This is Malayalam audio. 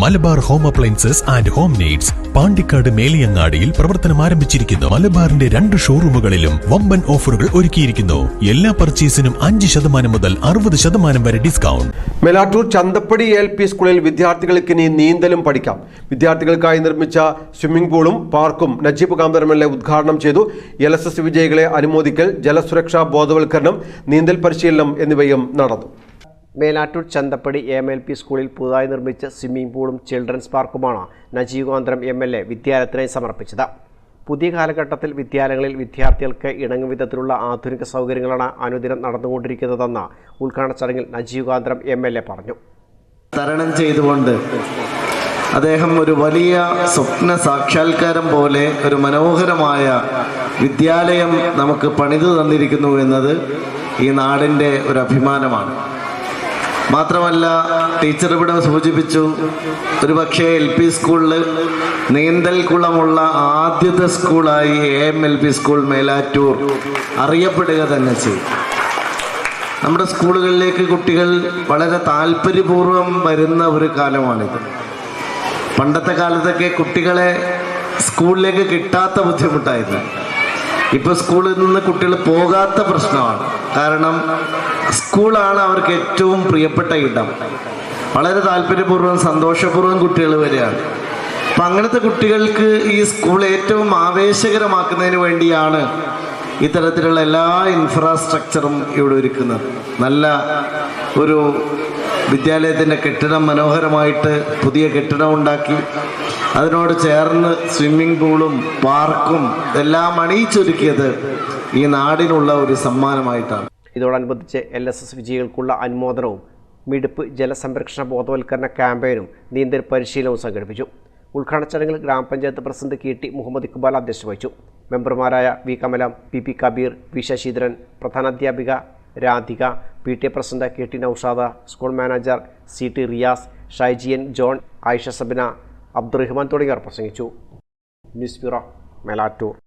Malabar home appliances and home needs Pandikkad മേലിയങ്ങാടിയിൽ പ്രവർത്തനം ആരംഭിച്ചിരിക്കുന്നു. മലബാറിന്റെ രണ്ട് ഷോറൂമുകളിലും വമ്പൻ ഓഫറുകൾ ഒരുക്കിയിരിക്കുന്നു. എല്ലാ പർച്ചേസിനും അഞ്ച് ശതമാനം മുതൽ അറുപത് ശതമാനം വരെ discount. Melattur Chanthappadi L P സ്കൂളിൽ വിദ്യാർത്ഥികൾക്ക് ഇനി നീന്തലും പഠിക്കാം. വിദ്യാർത്ഥികൾക്കായി നിർമ്മിച്ച സ്വിമ്മിംഗ് പൂളും പാർക്കും നജീബ് കാന്തർ എൽ എ ഉദ്ഘാടനം ചെയ്തു. എൽ എസ് എസ് വിജയികളെ അനുമോദിക്കൽ ജലസുരക്ഷാ ബോധവൽക്കരണം നീന്തൽ പരിശീലനം എന്നിവയും നടന്നു. Melattur Chanthappadi M L P സ്കൂളിൽ പുതുതായി നിർമ്മിച്ച സ്വിമ്മിംഗ് പൂളും ചിൽഡ്രൻസ് പാർക്കുമാണ് നജീവാന്തരം എം എൽ എ വിദ്യാലയത്തിനായി സമർപ്പിച്ചത്. പുതിയ കാലഘട്ടത്തിൽ വിദ്യാലയങ്ങളിൽ വിദ്യാർത്ഥികൾക്ക് ഇണങ്ങും വിധത്തിലുള്ള ആധുനിക സൗകര്യങ്ങളാണ് അനുദിനം നടന്നുകൊണ്ടിരിക്കുന്നതെന്ന് ഉദ്ഘാടന ചടങ്ങിൽ നജീവാന്തരം എം എൽ എ പറഞ്ഞു. തരണം ചെയ്തുകൊണ്ട് അദ്ദേഹം ഒരു വലിയ സ്വപ്ന സാക്ഷാത്കാരം പോലെ ഒരു മനോഹരമായ വിദ്യാലയം നമുക്ക് പണിതു തന്നിരിക്കുന്നു എന്നത് ഈ നാടിന്റെ ഒരു അഭിമാനമാണ്. മാത്രമല്ല ടീച്ചർ ഇവിടെ സൂചിപ്പിച്ചു ഒരു പക്ഷേ എൽ പി സ്കൂളിൽ നീന്തൽ കുളമുള്ള ആദ്യത്തെ സ്കൂളായി A L P school Melattur അറിയപ്പെടുക തന്നെ ചെയ്യും നമ്മുടെ സ്കൂളുകളിലേക്ക് കുട്ടികൾ വളരെ താല്പര്യപൂർവം വരുന്ന ഒരു കാലമാണിത്. പണ്ടത്തെ കാലത്തൊക്കെ കുട്ടികളെ സ്കൂളിലേക്ക് കിട്ടാത്ത ബുദ്ധിമുട്ടായിരുന്നു. ഇപ്പോൾ സ്കൂളിൽ നിന്ന് കുട്ടികൾ പോകാത്ത പ്രശ്നമാണ്. കാരണം സ്കൂളാണ് അവർക്ക് ഏറ്റവും പ്രിയപ്പെട്ട ഇടം. വളരെ താല്പര്യപൂർവം സന്തോഷപൂർവം കുട്ടികൾ വരികയാണ്. അപ്പം അങ്ങനത്തെ കുട്ടികൾക്ക് ഈ സ്കൂൾ ഏറ്റവും ആവേശകരമാക്കുന്നതിന് വേണ്ടിയാണ് ഇത്തരത്തിലുള്ള എല്ലാ ഇൻഫ്രാസ്ട്രക്ചറും ഇവിടെ ഒരുക്കുന്നത്. നല്ല ഒരു വിദ്യാലയത്തിന്റെ കെട്ടിടം മനോഹരമായിട്ട് പുതിയ കെട്ടിടം ഉണ്ടാക്കി. അതിനോട് ചേർന്ന് സ്വിമ്മിംഗ് പൂളും പാർക്കും എല്ലാം അണിയിച്ചൊരുക്കിയത് ഈ നാടിനുള്ള ഒരു സമ്മാനമായിട്ടാണ്. ഇതോടനുബന്ധിച്ച് എൽ എസ് എസ് വിജയികൾക്കുള്ള അനുമോദനവും മിടുപ്പ് ജലസംരക്ഷണ ബോധവൽക്കരണ ക്യാമ്പയിനും നീന്തൽ പരിശീലനവും സംഘടിപ്പിച്ചു. ഉദ്ഘാടന ചടങ്ങിൽ ഗ്രാമപഞ്ചായത്ത് president K T Muhammad Iqbal അധ്യക്ഷത വഹിച്ചു. മെമ്പർമാരായ V Kamalam P P Kabeer V Sasheendran പ്രധാനാധ്യാപിക Radhika P T A president K T Noushad school manager C T Riyas Shyjan John Ayisha Sabina Abdurahman തുടങ്ങിയവർ പ്രസംഗിച്ചു. News bureau Melattur.